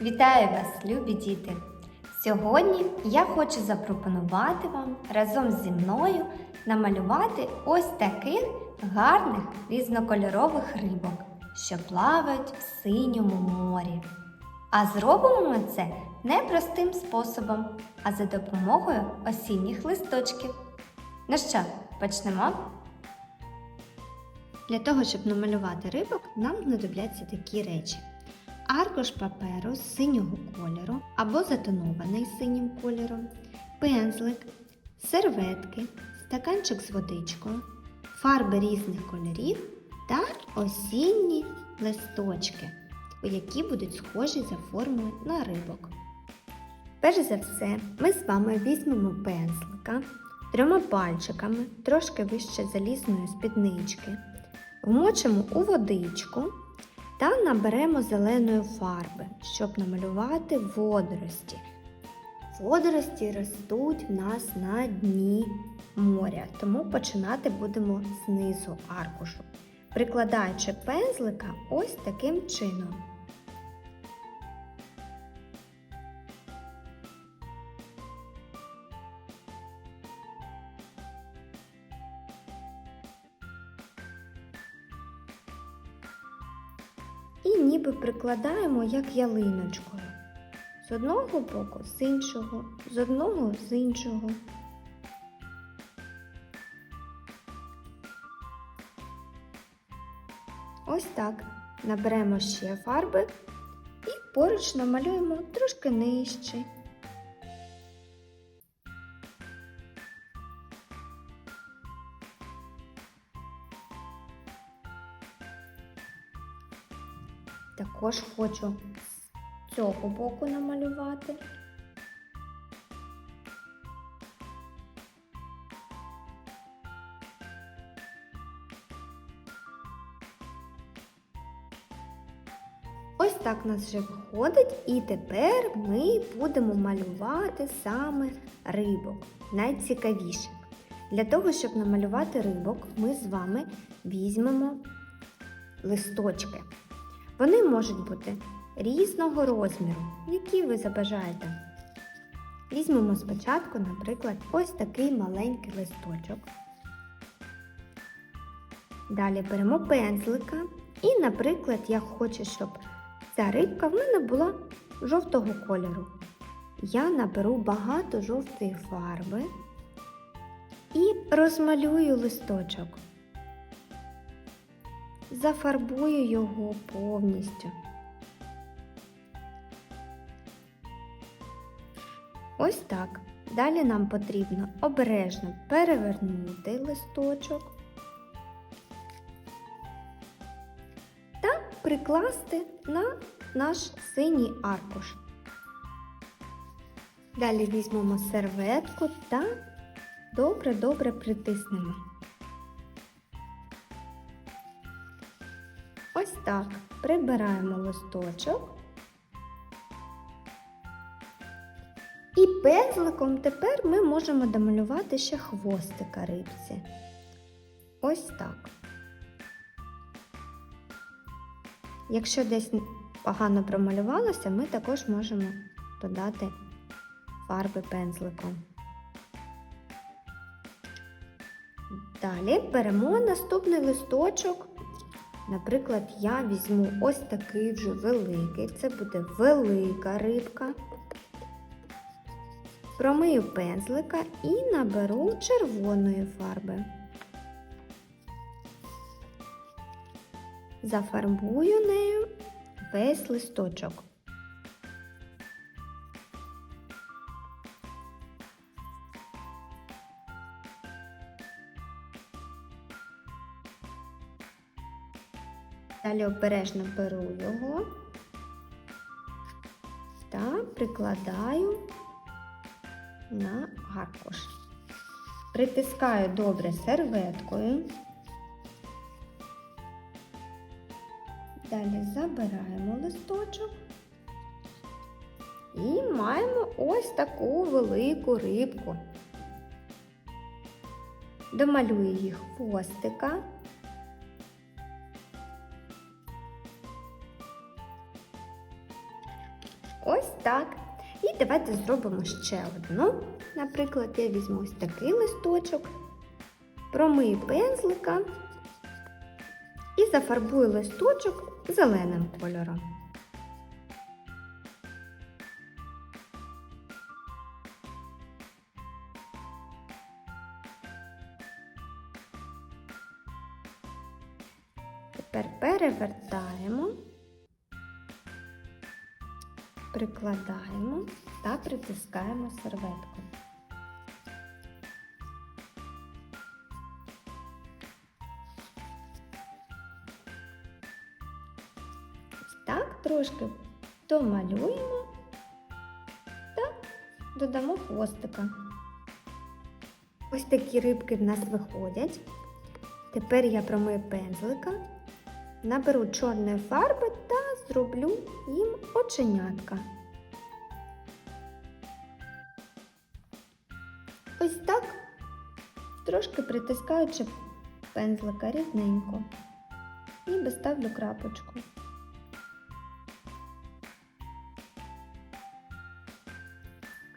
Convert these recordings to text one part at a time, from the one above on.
Вітаю вас, любі діти! Сьогодні я хочу запропонувати вам разом зі мною намалювати ось таких гарних різнокольорових рибок, що плавають в синьому морі. А зробимо ми це не простим способом, а за допомогою осінніх листочків. Ну що, почнемо? Для того, щоб намалювати рибок, нам знадобляться такі речі. Аркуш паперу з синього кольору або затонований синім кольором, пензлик, серветки, стаканчик з водичкою, фарби різних кольорів та осінні листочки, які будуть схожі за формою на рибок. Перш за все, ми з вами візьмемо пензлика трьома пальчиками, трошки вище залізної спіднички, вмочимо у водичку та наберемо зеленої фарби, щоб намалювати водорості. Водорості ростуть в нас на дні моря, тому починати будемо знизу аркушу, прикладаючи пензлика ось таким чином. І ніби прикладаємо як ялиночкою. З одного боку, з іншого, з одного з іншого. Ось так. Наберемо ще фарби і поруч намалюємо трошки нижче. Також хочу з цього боку намалювати. Ось так у нас вже виходить, і тепер ми будемо малювати саме рибок, найцікавіше. Для того, щоб намалювати рибок, ми з вами візьмемо листочки. Вони можуть бути різного розміру, які ви забажаєте. Візьмемо спочатку, наприклад, ось такий маленький листочок. Далі беремо пензлика і, наприклад, я хочу, щоб ця рибка в мене була жовтого кольору. Я наберу багато жовтої фарби і розмалюю листочок зафарбую його повністю. Ось так. Далі нам потрібно обережно перевернути листочок та прикласти на наш синій аркуш. Далі візьмемо серветку та добре-добре притиснемо. Ось так прибираємо листочок. І пензликом тепер ми можемо домалювати ще хвостика рибці. Ось так. Якщо десь погано промалювалося, ми також можемо додати фарби пензликом. Далі беремо наступний листочок. Наприклад, я візьму ось такий вже великий, це буде велика рибка. Промию пензлика і наберу червоної фарби. Зафарбую нею весь листочок. Далі обережно беру його та прикладаю на аркуш. Притискаю добре серветкою. Далі забираємо листочок і маємо ось таку велику рибку. Домалюю їх хвостика. Так. І давайте зробимо ще одну. Наприклад, я візьму ось такий листочок, промию пензлика і зафарбую листочок зеленим кольором. Тепер перевертаємо, прикладаємо та притискаємо серветку. Так трошки домалюємо та додамо хвостика. Ось такі рибки в нас виходять. Тепер я промию пензлика, наберу чорної фарби та зроблю їм оченятка. Ось так, трошки притискаючи пензлика рівненько. Ніби ставлю крапочку.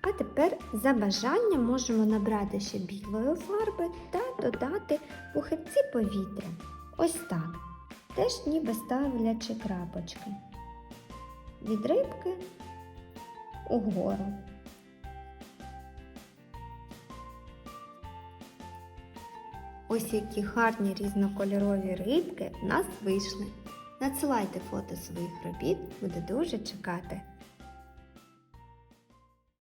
А тепер за бажанням можемо набрати ще білої фарби та додати пухирці повітря. Ось так. Теж ніби ставлячи крапочки. Від рибки угору. Ось які гарні різнокольорові рибки в нас вийшли. Надсилайте фото своїх робіт, буду дуже чекати.